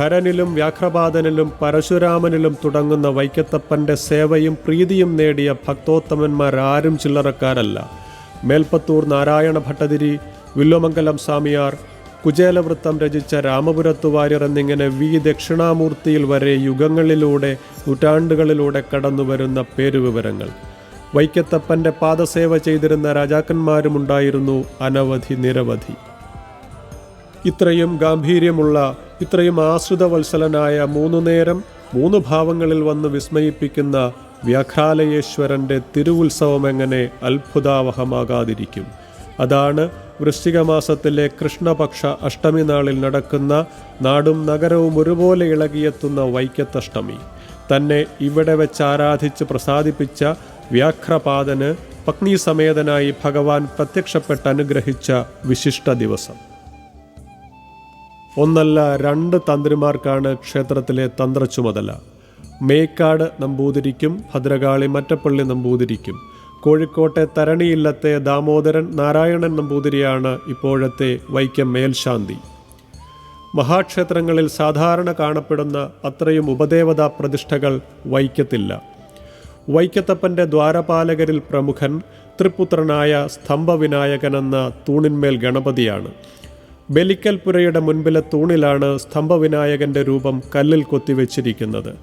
ഖരനിലും വ്യാഘ്രപാതനിലും പരശുരാമനിലും തുടങ്ങുന്ന വൈക്കത്തപ്പന്റെ സേവയും പ്രീതിയും നേടിയ ഭക്തോത്തമന്മാരാരും ചില്ലറക്കാരല്ല. മേൽപ്പത്തൂർ നാരായണ ഭട്ടതിരി വില്ലുമംഗലം സ്വാമിയാർ കുചേലവൃത്തം രചിച്ച രാമപുരത്തുവാര്യർ എന്നിങ്ങനെ വി ദക്ഷിണാമൂർത്തിയിൽ വരെ യുഗങ്ങളിലൂടെ നൂറ്റാണ്ടുകളിലൂടെ കടന്നുവരുന്ന പേരുവിവരങ്ങൾ. വൈക്കത്തപ്പന്റെ പാദസേവ ചെയ്തിരുന്ന രാജാക്കന്മാരുമുണ്ടായിരുന്നു അനവധി നിരവധി. ഇത്രയും ഗാംഭീര്യമുള്ള ഇത്രയും ആശ്രിതവത്സലനായ മൂന്നു നേരം മൂന്ന് ഭാവങ്ങളിൽ വന്ന് വിസ്മയിപ്പിക്കുന്ന വ്യാഘ്രാലയേശ്വരന്റെ തിരുവുത്സവം എങ്ങനെ അത്ഭുതാവഹമാകാതിരിക്കും? അതാണ് വൃശ്ചിക മാസത്തിലെ കൃഷ്ണപക്ഷ അഷ്ടമി നാളിൽ നടക്കുന്ന നാടും നഗരവും ഒരുപോലെ ഇളകിയെത്തുന്ന വൈക്കത്തഷ്ടമി തന്നെ ഇവിടെ വെച്ച് ആരാധിച്ച് പ്രസാദിപ്പിച്ച വ്യാഘ്രപാദന് പത്നി സമേതനായി ഭഗവാൻ പ്രത്യക്ഷപ്പെട്ട് അനുഗ്രഹിച്ച വിശിഷ്ട ദിവസം. ഒന്നല്ല രണ്ട് തന്ത്രിമാർക്കാണ് ക്ഷേത്രത്തിലെ തന്ത്ര ചുമതല. മേക്കാട് നമ്പൂതിരിക്കും ഭദ്രകാളി മറ്റപ്പള്ളി നമ്പൂതിരിക്കും. കോഴിക്കോട്ടെ തരണിയില്ലത്തെ ദാമോദരൻ നാരായണൻ നമ്പൂതിരിയാണ് ഇപ്പോഴത്തെ വൈക്കം മേൽശാന്തി. മഹാക്ഷേത്രങ്ങളിൽ സാധാരണ കാണപ്പെടുന്ന അത്രയും ഉപദേവതാ പ്രതിഷ്ഠകൾ വൈക്കത്തില്ല വൈക്കത്തപ്പന്റെ ദ്വാരപാലകരിൽ പ്രമുഖൻ ത്രിപുത്രനായ സ്തംഭവിനായകനെന്ന തൂണിന്മേൽ ഗണപതിയാണ്. ബലിക്കൽപുരയുടെ മുൻപിലെ തൂണിലാണ് സ്തംഭവിനായകന്റെ രൂപം കല്ലിൽ കൊത്തിവെച്ചിരിക്കുന്നത്.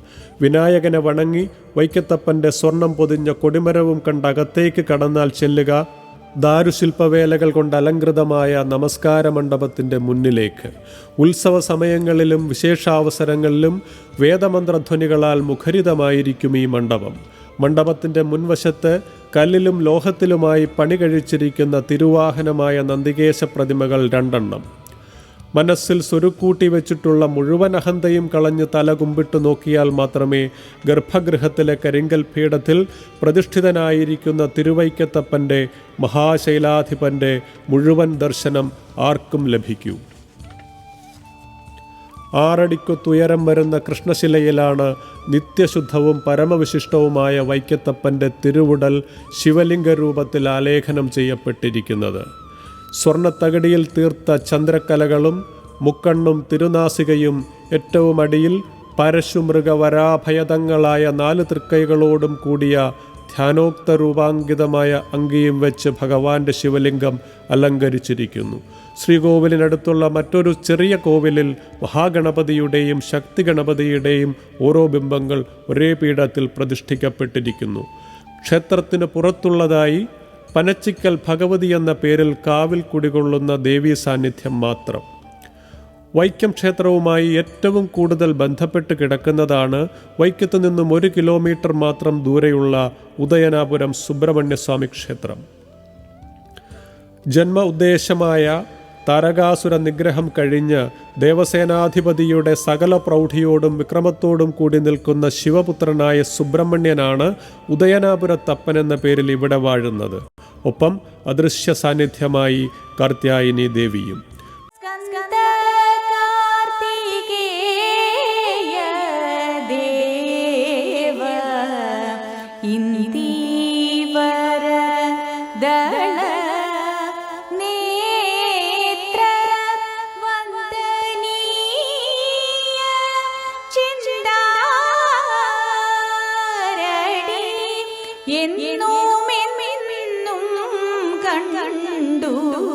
വിനായകനെ വണങ്ങി വൈക്കത്തപ്പന്റെ സ്വർണം പൊതിഞ്ഞ കൊടിമരവും കണ്ട് അകത്തേക്ക് കടന്നാൽ ചെല്ലുക ദാരുശില്പവേലകൾ കൊണ്ട് അലങ്കൃതമായ നമസ്കാര മണ്ഡപത്തിന്റെ മുന്നിലേക്ക്. ഉത്സവ സമയങ്ങളിലും വിശേഷാവസരങ്ങളിലും വേദമന്ത്രധ്വനികളാൽ മുഖരിതമായിരിക്കും ഈ മണ്ഡപം. മണ്ഡപത്തിന്റെ മുൻവശത്ത് കല്ലിലും ലോഹത്തിലുമായി പണി കഴിച്ചിരിക്കുന്ന തിരുവാഹനമായ നന്ദികേശ പ്രതിമകൾ രണ്ടെണ്ണം. മനസ്സിൽ സ്വരുക്കൂട്ടി വെച്ചിട്ടുള്ള മുഴുവൻ അഹന്തയും കളഞ്ഞ് തല കുമ്പിട്ട് നോക്കിയാൽ മാത്രമേ ഗർഭഗൃഹത്തിലെ കരിങ്കൽ പീഠത്തിൽ പ്രതിഷ്ഠിതനായിരിക്കുന്ന തിരുവൈക്കത്തപ്പന്റെ മഹാശൈലാധിപന്റെ മുഴുവൻ ദർശനം ആർക്കും ലഭിക്കൂ. ആറടിക്കൊത്തുയരം വരുന്ന കൃഷ്ണശിലയിലാണ് നിത്യശുദ്ധവും പരമവിശിഷ്ടവുമായ വൈക്കത്തപ്പന്റെ തിരുവുടൽ ശിവലിംഗ രൂപത്തിൽ ആലേഖനം ചെയ്യപ്പെട്ടിരിക്കുന്നത്. സ്വർണത്തകടിയിൽ തീർത്ത ചന്ദ്രക്കലകളും മുക്കണ്ണും തിരുനാസികയും ഏറ്റവും അടിയിൽ പരശുമൃഗവരാഭയതങ്ങളായ നാല് തൃക്കൈകളോടും കൂടിയ ധ്യാനോക്ത രൂപാങ്കിതമായ അങ്കിയും വെച്ച് ഭഗവാന്റെ ശിവലിംഗം അലങ്കരിച്ചിരിക്കുന്നു. ശ്രീകോവിലിനടുത്തുള്ള മറ്റൊരു ചെറിയ കോവിലിൽ മഹാഗണപതിയുടെയും ശക്തി ഗണപതിയുടെയും ഓരോ ബിംബങ്ങൾ ഒരേ പീഠത്തിൽ പ്രതിഷ്ഠിക്കപ്പെട്ടിരിക്കുന്നു. ക്ഷേത്രത്തിന് പുറത്തുള്ളതായി പനച്ചിക്കൽ ഭഗവതി എന്ന പേരിൽ കാവിൽ കുടികൊള്ളുന്ന ദേവീ സാന്നിധ്യം മാത്രം. വൈക്കം ക്ഷേത്രവുമായി ഏറ്റവും കൂടുതൽ ബന്ധപ്പെട്ട് കിടക്കുന്നതാണ് വൈക്കത്തു നിന്നും ഒരു കിലോമീറ്റർ മാത്രം ദൂരെയുള്ള ഉദയനാപുരം സുബ്രഹ്മണ്യസ്വാമി ക്ഷേത്രം. ജന്മ ഉദ്ദേശമായ താരകാസുര നിഗ്രഹം കഴിഞ്ഞ് ദേവസേനാധിപതിയുടെ സകല പ്രൗഢിയോടും വിക്രമത്തോടും കൂടി നിൽക്കുന്ന ശിവപുത്രനായ സുബ്രഹ്മണ്യനാണ് ഉദയനാപുരത്തപ്പൻ എന്ന പേരിൽ ഇവിടെ വാഴുന്നത്. ഒപ്പം അദൃശ്യ സാന്നിധ്യമായി കാർത്യായനി ദേവിയും. എന്നുമെന്നും കണ്ടു.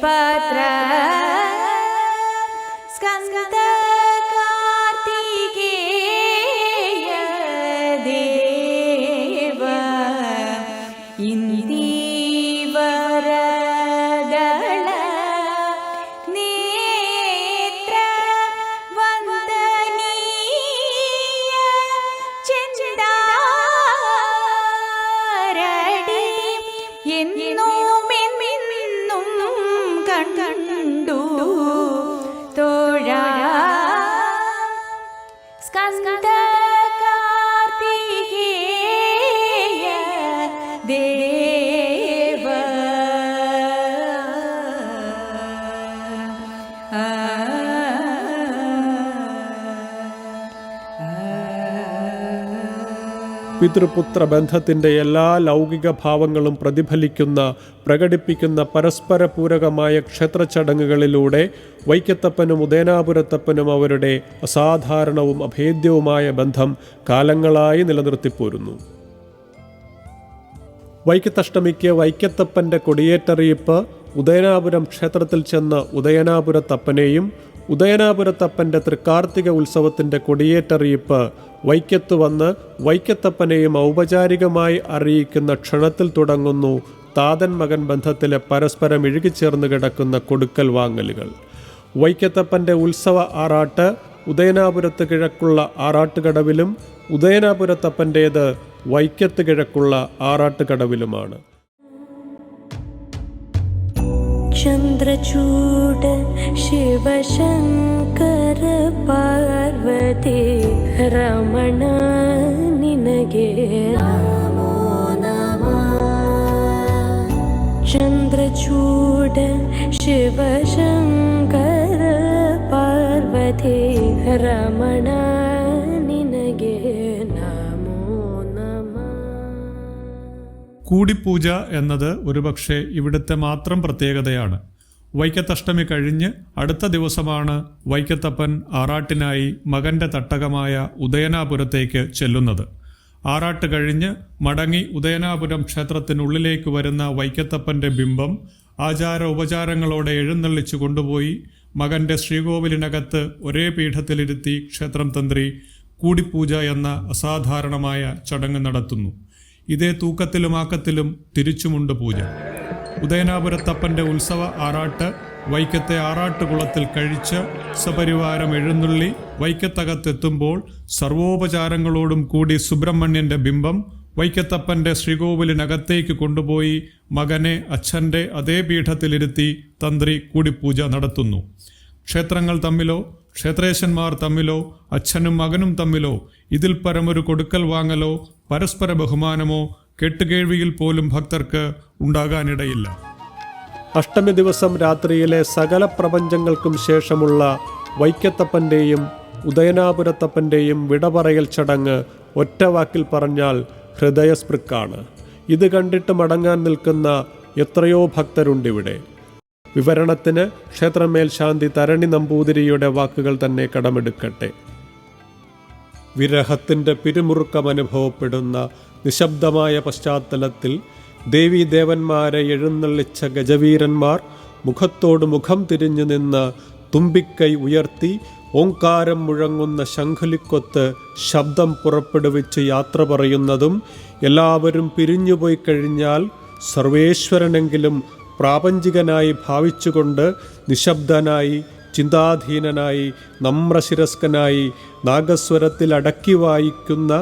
para trás. പിതൃപുത്ര ബന്ധത്തിന്റെ എല്ലാ ലൗകിക ഭാവങ്ങളും പ്രതിഫലിക്കുന്ന പ്രകടിപ്പിക്കുന്ന പരസ്പര പൂരകമായ ക്ഷേത്രചടങ്ങുകളിലൂടെ വൈക്കത്തപ്പനും ഉദയനാപുരത്തപ്പനും അവരുടെ അസാധാരണവും അഭേദ്യവുമായ ബന്ധം കാലങ്ങളായി നിലനിർത്തിപ്പോരുന്നു. വൈക്കത്തഷ്ടമിക്ക് വൈക്കത്തപ്പന്റെ കൊടിയേറ്ററിയിപ്പ് ഉദയനാപുരം ക്ഷേത്രത്തിൽ ചെന്ന് ഉദയനാപുരത്തപ്പനെയും ഉദയനാപുരത്തപ്പന്റെ തൃക്കാർത്തിക ഉത്സവത്തിന്റെ കൊടിയേറ്ററിയിപ്പ് വൈക്കത്ത് വന്ന് വൈക്കത്തപ്പനെയും ഔപചാരികമായി അറിയിക്കുന്ന ക്ഷണത്തിൽ തുടങ്ങുന്നു താതൻ മകൻ ബന്ധത്തിലെ പരസ്പരം ഇഴുകിച്ചേർന്ന് കിടക്കുന്ന കൊടുക്കൽ വാങ്ങലുകൾ. വൈക്കത്തപ്പന്റെ ഉത്സവ ആറാട്ട് ഉദയനാപുരത്ത് കിഴക്കുള്ള ആറാട്ടുകടവിലും ഉദയനാപുരത്തപ്പന്റേത് വൈക്കത്ത് കിഴക്കുള്ള ആറാട്ടുകടവിലുമാണ്. चन्द्रचूड शिवशङ्कर पार्वती रमण निनगे। नमो नमः। चन्द्रचूड शिवशङ्कर पार्वती रमण കൂടിപ്പൂജ എന്നത് ഒരുപക്ഷെ ഇവിടുത്തെ മാത്രം പ്രത്യേകതയാണ്. വൈക്കത്തഷ്ടമി കഴിഞ്ഞ് അടുത്ത ദിവസമാണ് വൈക്കത്തപ്പൻ ആറാട്ടിനായി മകന്റെ തട്ടകമായ ഉദയനാപുരത്തേക്ക് ചെല്ലുന്നത്. ആറാട്ട് കഴിഞ്ഞ് മടങ്ങി ഉദയനാപുരം ക്ഷേത്രത്തിനുള്ളിലേക്ക് വരുന്ന വൈക്കത്തപ്പന്റെ ബിംബം ആചാര ഉപചാരങ്ങളോടെ എഴുന്നള്ളിച്ചു കൊണ്ടുപോയി മകന്റെ ശ്രീകോവിലിനകത്ത് ഒരേ പീഠത്തിലിരുത്തി ക്ഷേത്രം തന്ത്രി കൂടിപ്പൂജ എന്ന അസാധാരണമായ ചടങ്ങ് നടത്തുന്നു. ഇതേ തൂക്കത്തിലും ആക്കത്തിലും തിരിച്ചുമുണ്ട് പൂജ. ഉദയനാപുരത്തപ്പന്റെ ഉത്സവ ആറാട്ട് വൈക്കത്തെ ആറാട്ടുകുളത്തിൽ കഴിച്ച് സപരിവാരം എഴുന്നള്ളി വൈക്കത്തകത്തെത്തുമ്പോൾ സർവോപചാരങ്ങളോടും കൂടി സുബ്രഹ്മണ്യന്റെ ബിംബം വൈക്കത്തപ്പന്റെ ശ്രീകോവിലിനകത്തേക്ക് കൊണ്ടുപോയി മകനെ അച്ഛന്റെ അതേ പീഠത്തിലിരുത്തി തന്ത്രി കൂടിപ്പൂജ നടത്തുന്നു. ക്ഷേത്രങ്ങൾ തമ്മിലോ ക്ഷേത്രേശന്മാർ തമ്മിലോ അച്ഛനും മകനും തമ്മിലോ ഇതിൽ പരമൊരു കൊടുക്കൽ വാങ്ങലോ പരസ്പര ബഹുമാനമോ കെട്ടുകേഴ്വിയിൽ പോലും ഭക്തർക്ക് ഉണ്ടാകാനിടയില്ല. അഷ്ടമി ദിവസം രാത്രിയിലെ സകല പ്രപഞ്ചങ്ങൾക്കും ശേഷമുള്ള വൈക്കത്തപ്പന്റെയും ഉദയനാപുരത്തപ്പന്റെയും വിടപറയൽ ചടങ്ങ് ഒറ്റ വാക്കിൽ പറഞ്ഞാൽ ഹൃദയസ്പൃക്കാണ്. ഇത് കണ്ടിട്ട് മടങ്ങാൻ നിൽക്കുന്ന എത്രയോ ഭക്തരുണ്ടിവിടെ. വിവരണത്തിന് ക്ഷേത്രമേൽശാന്തി തരണി നമ്പൂതിരിയുടെ വാക്കുകൾ തന്നെ കടമെടുക്കട്ടെ. വിരഹത്തിന്റെ പിരിമുറുക്കം അനുഭവപ്പെടുന്ന നിശബ്ദമായ പശ്ചാത്തലത്തിൽ ദേവീദേവന്മാരെ എഴുന്നള്ളിച്ച ഗജവീരന്മാർ മുഖത്തോട് മുഖം തിരിഞ്ഞു നിന്ന് തുമ്പിക്കൈ ഉയർത്തി ഓങ്കാരം മുഴങ്ങുന്ന ശംഖുലിക്കൊത്ത് ശബ്ദം പുറപ്പെടുവിച്ച് യാത്ര പറയുന്നതും എല്ലാവരും പിരിഞ്ഞുപോയി കഴിഞ്ഞാൽ സർവേശ്വരനെങ്കിലും പ്രാപഞ്ചികനായി ഭാവിച്ചുകൊണ്ട് നിശബ്ദനായി ചിന്താധീനനായി നമ്രശിരസ്കനായി നാഗസ്വരത്തിൽ അടക്കി വായിക്കുന്ന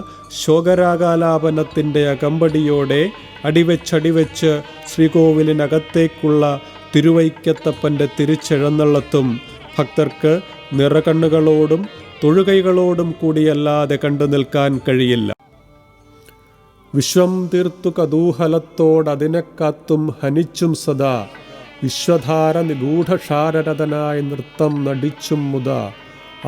ശോകരാഗാലാപനത്തിന്റെ അകമ്പടിയോടെ അടിവെച്ചടിവെച്ച് ശ്രീകോവിലിനകത്തേക്കുള്ള തിരുവൈക്കത്തപ്പന്റെ തിരിച്ചെഴുന്നള്ളത്തും ഭക്തർക്ക് നിറകണ്ണുകളോടും തൊഴുകൈകളോടും കൂടിയല്ലാതെ കണ്ടു നിൽക്കാൻ കഴിയില്ല. വിശ്വം തീർത്തു കതൂഹലത്തോടതിനെ കാത്തും ഹനിച്ചും സദാ. വിശ്വധാര നിഗൂഢക്ഷാരരഥനായി നൃത്തം നടിച്ചും മുത.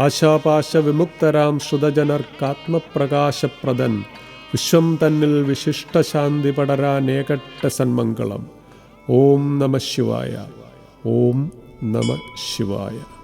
ആശാപാശ വിമുക്തരാം ശ്രുതജനർക്കാത്മപ്രകാശപ്രദൻ വിശ്വം തന്നിൽ വിശിഷ്ട വിശിഷ്ടശാന്തി പടരാനേകട്ട സന്മംഗളം. ഓം നമ ശിവായ. ഓം നമ ശിവായ.